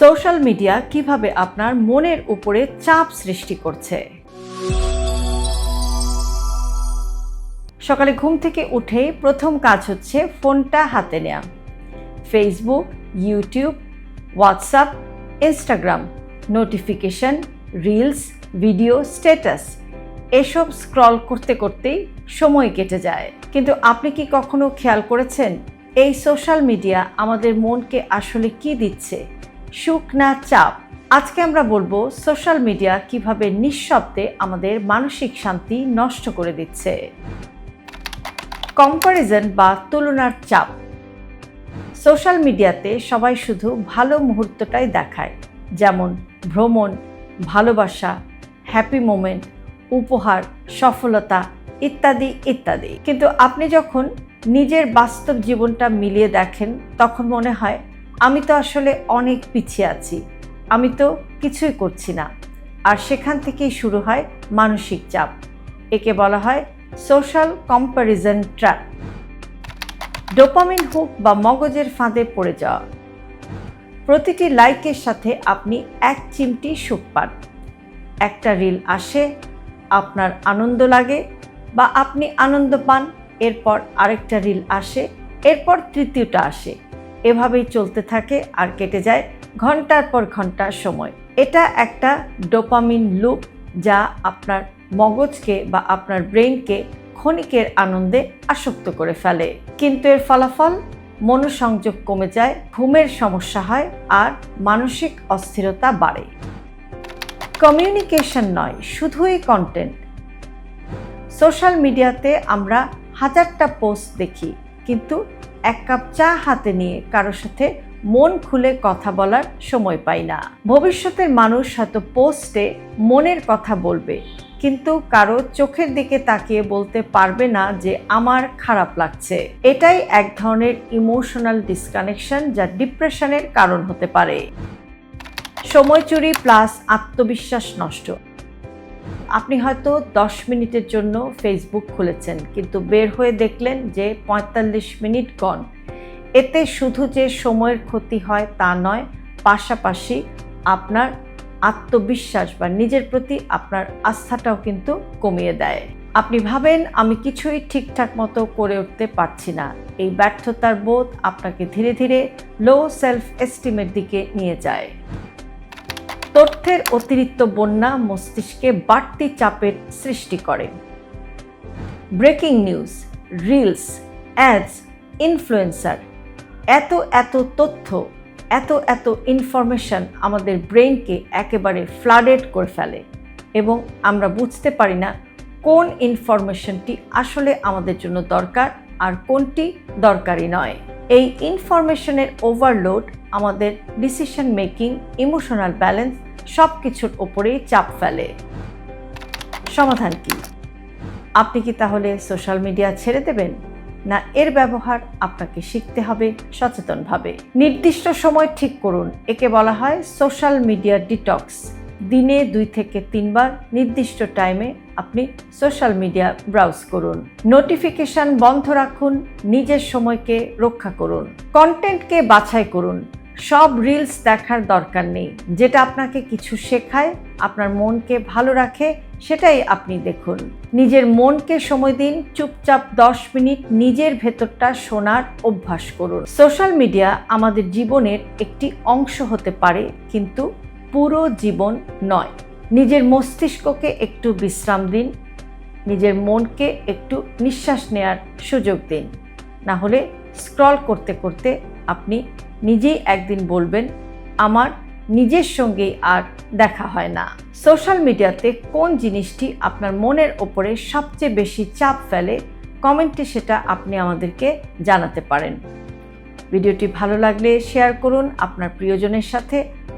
Social media কীভাবে আপনার মনের উপরে চাপ সৃষ্টি করছে? সকালে ঘুম থেকে উঠে প্রথম কাজ হচ্ছে ফোনটা হাতে নেওয়া Facebook YouTube WhatsApp Instagram notification reels video status এসব স্ক্রল করতে করতেই সময় কেটে যায়। কিন্তু আপনি কি কখনো খেয়াল করেছেন? এই সোশ্যাল মিডিয়া আমাদের মনকে আসলে কি দিচ্ছে? সুখ না চাপ। আজকে আমরা বলব সোশ্যাল মিডিয়া কীভাবে নিঃশব্দে আমাদের মানসিক শান্তি নষ্ট করে দিচ্ছে। কম্পারিজন বা তুলনার চাপ। সোশ্যাল মিডিয়াতে সবাই শুধু ভালো মুহূর্তটাই দেখায়। যেমন ভ্রমণ, ভালোবাসা, হ্যাপি মোমেন্ট, উপহার, সফলতা ইত্যাদি ইত্যাদি। কিন্তু আপনি যখন নিজের বাস্তব জীবনটা মিলিয়ে দেখেন, তখন মনে হয় আমি তো আসলে অনেক পিছিয়ে আছি। আমি তো কিছুই করছি না। আর সেখান থেকেই শুরু হয় মানসিক চাপ। একে বলা হয় social comparison trap dopamine hook বা মগজের ফাঁদে পড়ে যাওয়া। প্রতিটি লাইকের সাথে আপনি এক চিমটি সুখ পান। একটা রিল আসে, আপনার আনন্দ লাগে বা আপনি আনন্দ পান, এরপর আরেকটা রিল আসে, এরপর তৃতীয়টা আসে। এভাবেই চলতে থাকে আর কেটে যায় ঘণ্টার পর ঘণ্টা সময়। এটা একটা ডোপামিন লুপ যা আপনার মগজকে বা আপনার ব্রেনকে ক্ষণিকের আনন্দে আসক্ত করে ফেলে। কিন্তু এর ফলাফল? মনোসংযোগ কমে যায়, ঘুমের সমস্যা হয় আর মানসিক অস্থিরতা বাড়ে। কমিউনিকেশন নয়, শুধুই কন্টেন্ট। সোশ্যাল মিডিয়াতে আমরা হাজারটা পোস্ট দেখি, কিন্তু এক কাপ চা হাতে নিয়ে কারোর সাথে মন খুলে কথা বলার সময় পাই না। ভবিষ্যতের মানুষ হয়তো পোস্টে মনের কথা বলবে, কিন্তু কারও চোখের দিকে তাকিয়ে বলতে পারবে না যে আমার খারাপ লাগছে। এটাই এক ধরনের ইমোশনাল ডিসকানেকশন যা ডিপ্রেশনের কারণ হতে পারে। সময় চুরি প্লাস আত্মবিশ্বাস নষ্ট। আপনি হয়তো দশ মিনিটের জন্য ফেসবুক খুলেছেন, কিন্তু বের হয়ে দেখলেন যে পঁয়তাল্লিশ মিনিট গন এতে শুধু যে সময়ের ক্ষতি হয় তা নয়, পাশাপাশি আপনার আত্মবিশ্বাস বা নিজের প্রতি আপনার আস্থাটাও কিন্তু কমিয়ে দেয়। আপনি ভাবেন, আমি কিছুই ঠিকঠাক মতো করে উঠতে পারছি না। এই ব্যর্থতার বোধ আপনাকে ধীরে ধীরে লো সেলফ এস্টিমের দিকে নিয়ে যায়। তথ্যের অতিরিক্ত বন্যা মস্তিষ্কে বাড়তি চাপের সৃষ্টি করে। Breaking news, reels, ads, influencer. এত এত তথ্য, এত এত ইনফরমেশন আমাদের ব্রেনকে একেবারে ফ্লাডেড করে ফেলে এবং আমরা বুঝতে পারি না কোন ইনফরমেশনটি আসলে আমাদের জন্য দরকার আর কোনটি দরকারি নয়। এই ইনফরমেশনের ওভারলোড, আমাদের ডিসিশন মেকিং ইমোশনাল ব্যালেন্স সব কিছুর ওপরেই চাপ ফেলে। সমাধান কি? আপনি কি তাহলে সোশ্যাল মিডিয়া ছেড়ে দেবেন? না এর ব্যবহার আপনাকে শিখতে হবে সচেতনভাবে। নির্দিষ্ট সময় ঠিক করুন, একে বলা হয় সোশ্যাল মিডিয়া ডিটক্স দিনে দুই থেকে তিনবার নির্দিষ্ট টাইমে আপনি সোশ্যাল মিডিয়া ব্রাউজ করুন। নোটিফিকেশন বন্ধ রাখুন, নিজের সময়কে রক্ষা করুন। কন্টেন্টকে বাছাই করুন। সব রিলস দেখার দরকার নেই। যেটা আপনাকে কিছু শেখায়, আপনার মনকে ভালো রাখে, সেটাই আপনি দেখুন। নিজের মনকে সময় দিন, চুপচাপ দশ মিনিট নিজের ভেতরটা শোনার অভ্যাস করুন। সোশ্যাল মিডিয়া আমাদের জীবনের একটি অংশ হতে পারে, কিন্তু পুরো জীবন নয়। নিজের মস্তিষ্ককে একটু বিশ্রাম দিন, নিজের মনকে একটু নিঃশ্বাস নেয়ার সুযোগ দিন। না হলে স্ক্রল করতে করতে আপনি নিজেই একদিন বলবেন, আমার নিজের সঙ্গেই আর দেখা হয় না। সোশ্যাল মিডিয়াতে কোন জিনিসটি আপনার মনের ওপরে সবচেয়ে বেশি চাপ ফেলে, কমেন্টে সেটা আপনি আমাদেরকে জানাতে পারেন। ভিডিওটি ভালো লাগলে শেয়ার করুন আপনার প্রিয়জনের সাথে